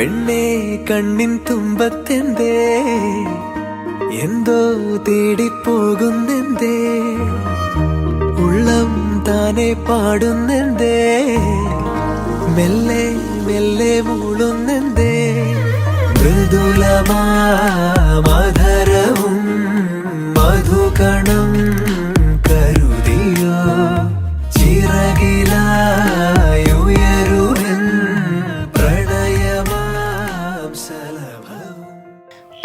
പെണ്ണേ കണ്ണിൻ തുമ്പത്തെന്തേ? എന്തോ തേടിപ്പോകുന്നെന്തേ? ഉള്ളം താനെ പാടുന്നെന്തേ? മെല്ലെ മെല്ലെ മൂളുന്നെന്തേ? മൃദുലമാ മധുരവും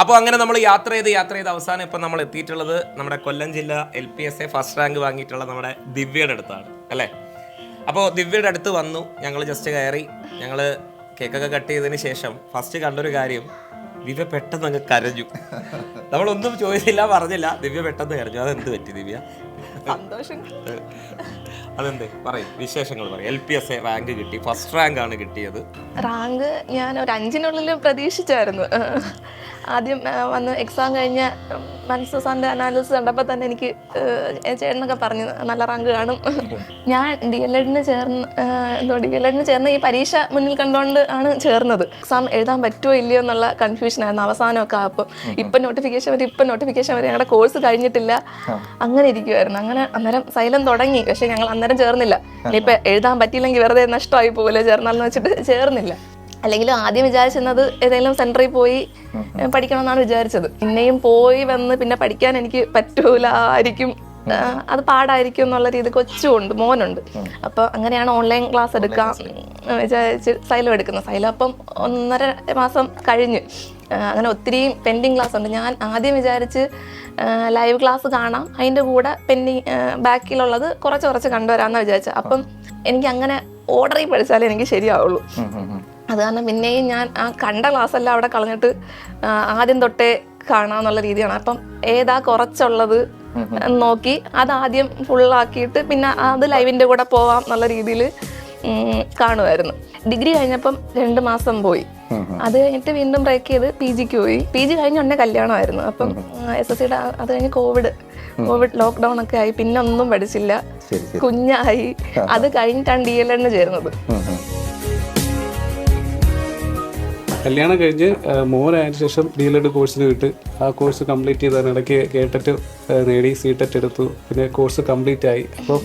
അപ്പോൾ അങ്ങനെ നമ്മൾ യാത്ര ചെയ്ത് യാത്ര ചെയ്ത് അവസാനം ഇപ്പം നമ്മൾ എത്തിയിട്ടുള്ളത് നമ്മുടെ കൊല്ലം ജില്ല L P S A first rank വാങ്ങിയിട്ടുള്ള നമ്മുടെ ദിവ്യയുടെ അടുത്താണ് അല്ലേ? അപ്പോൾ ദിവ്യയുടെ അടുത്ത് വന്നു ഞങ്ങൾ ജസ്റ്റ് കയറി ഞങ്ങൾ കേക്കൊക്കെ കട്ട് ചെയ്തതിന് ശേഷം ഫസ്റ്റ് കണ്ടൊരു കാര്യം ദിവ്യ പെട്ടെന്ന് അങ്ങ് കരഞ്ഞു. നമ്മളൊന്നും ചോദിച്ചില്ല പറഞ്ഞില്ല ദിവ്യ പെട്ടെന്ന് കരഞ്ഞു. അതെന്ത് പറ്റി ദിവ്യ? സന്തോഷം. അതെന്ത്? പറയും വിശേഷങ്ങൾ പറയും. L P S A rank കിട്ടി ഫസ്റ്റ് റാങ്ക് ആണ് കിട്ടിയത്. റാങ്ക് ഞാൻ ഒരു അഞ്ചിനുള്ളിൽ പ്രതീക്ഷിച്ചായിരുന്നു. ആദ്യം വന്ന് എക്സാം കഴിഞ്ഞ മനസ്സ് സാറിന്റെ അനാലിസിസ് കണ്ടപ്പോൾ തന്നെ എനിക്ക് ചേട്ടനൊക്കെ പറഞ്ഞു നല്ല റാങ്ക് കാണും. ഞാൻ ഡി എൽ എഡിന് ചേർന്ന് എന്തോ ഡി എൽ എഡിന് ചേർന്ന് ഈ പരീക്ഷ മുന്നിൽ കണ്ടുകൊണ്ട് ആണ് ചേർന്നത്. എക്സാം എഴുതാൻ പറ്റുമോ ഇല്ലയോ എന്നുള്ള കൺഫ്യൂഷനായിരുന്നു അവസാനമൊക്കെ അപ്പം ഇപ്പം നോട്ടിഫിക്കേഷൻ വരെ ഇപ്പം നോട്ടിഫിക്കേഷൻ വരെ ഞങ്ങളുടെ കോഴ്സ് കഴിഞ്ഞിട്ടില്ല. അങ്ങനെ ഇരിക്കുമായിരുന്നു അങ്ങനെ അന്നേരം സൈലം തുടങ്ങി. പക്ഷേ ഞങ്ങൾ അന്നേരം ചേർന്നില്ല. ഇനിയിപ്പോൾ എഴുതാൻ പറ്റിയില്ലെങ്കിൽ വെറുതെ നഷ്ടമായി പോകില്ല ചേർന്നാലെന്ന് വെച്ചിട്ട് ചേർന്നില്ല. അല്ലെങ്കിൽ ആദ്യം വിചാരിച്ചിരുന്നത് ഏതെങ്കിലും സെന്ററിൽ പോയി പഠിക്കണം പഠിക്കണമെന്നാണ് വിചാരിച്ചത്. പിന്നെയും പോയി വന്ന് പിന്നെ പഠിക്കാൻ എനിക്ക് പറ്റൂല ആയിരിക്കും. അത് പാടായിരിക്കും എന്നുള്ള രീതി കൊച്ചുണ്ട് മോനുണ്ട്. അപ്പൊ അങ്ങനെയാണ് ഓൺലൈൻ ക്ലാസ് എടുക്കാം വിചാരിച്ച് സൈലം എടുക്കുന്നത്. സൈലം അപ്പം ഒന്നര മാസം കഴിഞ്ഞ് അങ്ങനെ ഒത്തിരി പെൻഡിങ് ക്ലാസ് ഉണ്ട്. ഞാൻ ആദ്യം വിചാരിച്ച് ലൈവ് ക്ലാസ് കാണാം. അതിന്റെ കൂടെ പെൻഡിങ് ബാക്കിലുള്ളത് കുറച്ച് കുറച്ച് കണ്ടുവരാമെന്നാണ് വിചാരിച്ചത്. അപ്പം എനിക്ക് അങ്ങനെ ഓർഡറിൽ പഠിച്ചാലേ എനിക്ക് ശരിയാവുള്ളൂ. അത് കാരണം പിന്നെയും ഞാൻ ആ കണ്ട ക്ലാസ് എല്ലാം അവിടെ കളഞ്ഞിട്ട് ആദ്യം തൊട്ടേ കാണാന്നുള്ള രീതിയാണ്. അപ്പം ഏതാ കുറച്ചുള്ളത് നോക്കി അത് ആദ്യം ഫുള്ളാക്കിയിട്ട് പിന്നെ അത് ലൈവിന്റെ കൂടെ പോവാം എന്നുള്ള രീതിയിൽ കാണുമായിരുന്നു ഡിഗ്രി കഴിഞ്ഞപ്പം രണ്ട് മാസം പോയി. അത് കഴിഞ്ഞിട്ട് വീണ്ടും ബ്രേക്ക് ചെയ്ത് പി ജിക്ക് പോയി. പി ജി കഴിഞ്ഞ ഉടനെ കല്യാണമായിരുന്നു. അപ്പം എസ് എസ് സിയുടെ അത് കഴിഞ്ഞ് കോവിഡ് കോവിഡ് ലോക്ക്ഡൗൺ ഒക്കെ ആയി. പിന്നെ ഒന്നും പഠിച്ചില്ല. കുഞ്ഞായി. അത് കഴിഞ്ഞിട്ടാണ് ഡി എൽ ഉം, ഉം. കല്യാണം കഴിഞ്ഞ് മോനായതിനു ശേഷം ഡി എൽഡ് എഡ് കോഴ്സിന് വിട്ട് ആ കോഴ്സ് കംപ്ലീറ്റ് ചെയ്തതിനിടയ്ക്ക് കേട്ടിട്ട് നേടി സി ടെറ്റ് എടുത്തു. പിന്നെ കോഴ്സ് കംപ്ലീറ്റ് ആയി. അപ്പോൾ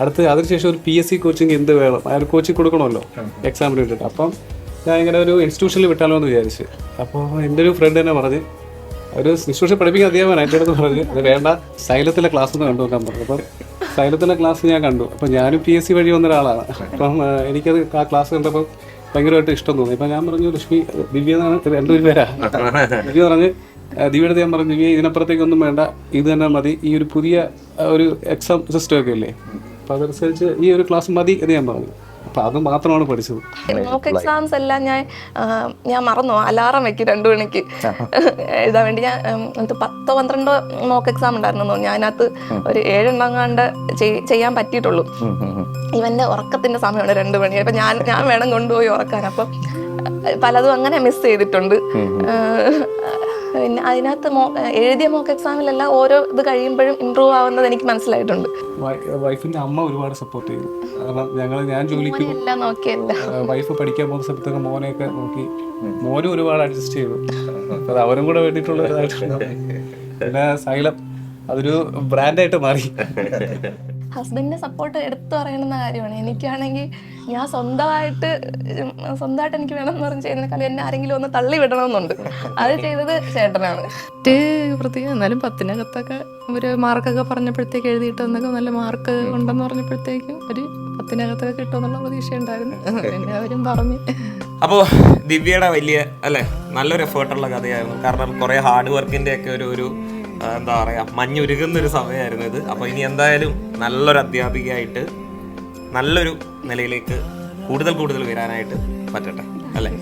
അടുത്ത് അതിനുശേഷം ഒരു പി എസ് സി കോച്ചിങ് എന്ത് വേണം? അയാൾ കോച്ചിങ് കൊടുക്കണമല്ലോ എക്സാമിന് വേണ്ടിയിട്ട്. അപ്പം ഞാൻ ഇങ്ങനെ ഒരു ഇൻസ്റ്റിറ്റ്യൂഷനിൽ വിട്ടാലോ എന്ന് വിചാരിച്ച്. അപ്പോൾ എന്റെ ഒരു ഫ്രണ്ട് തന്നെ പറഞ്ഞ് ഒരു ഇൻസ്റ്റിറ്റ്യൂഷൻ പഠിപ്പിക്കാൻ അധ്യാപകൻ എന്റെ അടുത്ത് പറഞ്ഞ് അത് വേണ്ട സൈലത്തിലെ ക്ലാസ് ഒന്ന് കണ്ടു നോക്കാൻ പറഞ്ഞു. അപ്പം സൈലത്തിലെ ക്ലാസ് ഞാൻ കണ്ടു. അപ്പം ഞാനും പി എസ് സി വഴി വന്ന ഒരാളാണ്. അപ്പം എനിക്കത് ആ ക്ലാസ് കണ്ടപ്പോൾ ഭയങ്കരമായിട്ട് ഇഷ്ടം തോന്നി. ഇപ്പം ഞാൻ പറഞ്ഞു ലക്ഷ്മി ദിവ്യ എന്നാണ് രണ്ടുപേരും പേരാ. ദിവ്യ പറഞ്ഞ് ദിവ്യയുടെ ഞാൻ പറഞ്ഞു ദിവ്യ ഇതിനപ്പുറത്തേക്കൊന്നും വേണ്ട. ഇത് തന്നെ മതി. ഈ ഒരു പുതിയ ഒരു എക്സാം സിസ്റ്റം ഒക്കെ ഇല്ലേ? അപ്പം അതനുസരിച്ച് ഈ ഒരു ക്ലാസ് മതി എന്ന് ഞാൻ പറഞ്ഞു. അപ്പം അത് മാത്രമാണ് പഠിച്ചത്. മോക്ക് എക്സാംസ് എല്ലാം ഞാൻ ഞാൻ മറന്നു. അലാറം വെക്കും രണ്ടു മണിക്ക്. എഴുതാൻ വേണ്ടി ഞാൻ എന്ത് പത്തോ പന്ത്രണ്ടോ മോക്ക് എക്സാം ഉണ്ടായിരുന്നു ഞാൻ അതിനകത്ത് ഒരു ഏഴെണ്ണം കണ്ട് ചെയ്യാൻ പറ്റിയിട്ടുള്ളൂ. ഇവന്റെ ഉറക്കത്തിന്റെ സമയമാണ് രണ്ടു മണി. അപ്പൊ ഞാൻ ഞാൻ വേണം കൊണ്ടുപോയി ഉറക്കാൻ. അപ്പം പലതും അങ്ങനെ മിസ് ചെയ്തിട്ടുണ്ട്. പിന്നെ അതിനകത്ത് എഴുതിയ മോക്ക് എക്സാമിലെല്ലാം ഓരോ ഇത് കഴിയുമ്പോഴും ഇമ്പ്രൂവ് ആവുന്നത് എനിക്ക് മനസ്സിലായിട്ടുണ്ട്. വൈഫിന്റെ അമ്മ ഒരുപാട് സപ്പോർട്ട് ചെയ്തു. കാരണം ഞങ്ങൾ ഞാൻ ജോലിക്ക് വൈഫ് പഠിക്കാൻ പോകുന്ന സമയത്തൊക്കെ മോനെയൊക്കെ നോക്കി. മോനും ഒരുപാട് അഡ്ജസ്റ്റ് ചെയ്തു. അത് അവരും കൂടെ വേണ്ടിയിട്ടുള്ള ഒരു പിന്നെ സൈലം അതൊരു ബ്രാൻഡായിട്ട് മാറി. ഹസ്ബൻഡിന്റെ സപ്പോർട്ട് എടുത്തു പറയണമെന്ന കാര്യമാണ്. എനിക്കാണെങ്കിൽ ഞാൻ സ്വന്തമായിട്ട് സ്വന്തമായിട്ട് എനിക്ക് വേണം എന്ന് പറഞ്ഞ് ചെയ്യുന്നതിനേക്കാളും എന്നെ ആരെങ്കിലും ഒന്ന് തള്ളി വിടണമെന്നുണ്ട്. അത് ചെയ്തത് ചേട്ടനാണ്. പ്രത്യേകം എന്നാലും പത്തിനകത്തൊക്കെ ഒരു മാർക്കൊക്കെ പറഞ്ഞപ്പോഴത്തേക്ക് എഴുതിയിട്ട് വന്നൊക്കെ നല്ല മാർക്ക് ഉണ്ടെന്ന് പറഞ്ഞപ്പോഴത്തേക്കും ഒരു പത്തിനകത്തൊക്കെ കിട്ടുമെന്നുള്ള പ്രതീക്ഷ ഉണ്ടായിരുന്നു പിന്നെ അവരും പറഞ്ഞു. അപ്പോൾ ദിവ്യയുടെ വലിയ അല്ലേ നല്ലൊരു എഫേർട്ടുള്ള കഥയായിരുന്നു. കാരണം കുറേ ഹാർഡ് വർക്കിന്റെ ഒക്കെ ഒരു ഒരു എന്താ പറയുക മഞ്ഞുരുകുന്നൊരു സമയമായിരുന്നു ഇത്. അപ്പോൾ ഇനി എന്തായാലും നല്ലൊരു അധ്യാപികയായിട്ട് നല്ലൊരു നിലയിലേക്ക് കൂടുതൽ കൂടുതൽ വരാനായിട്ട് പറ്റട്ടെ അല്ലേ?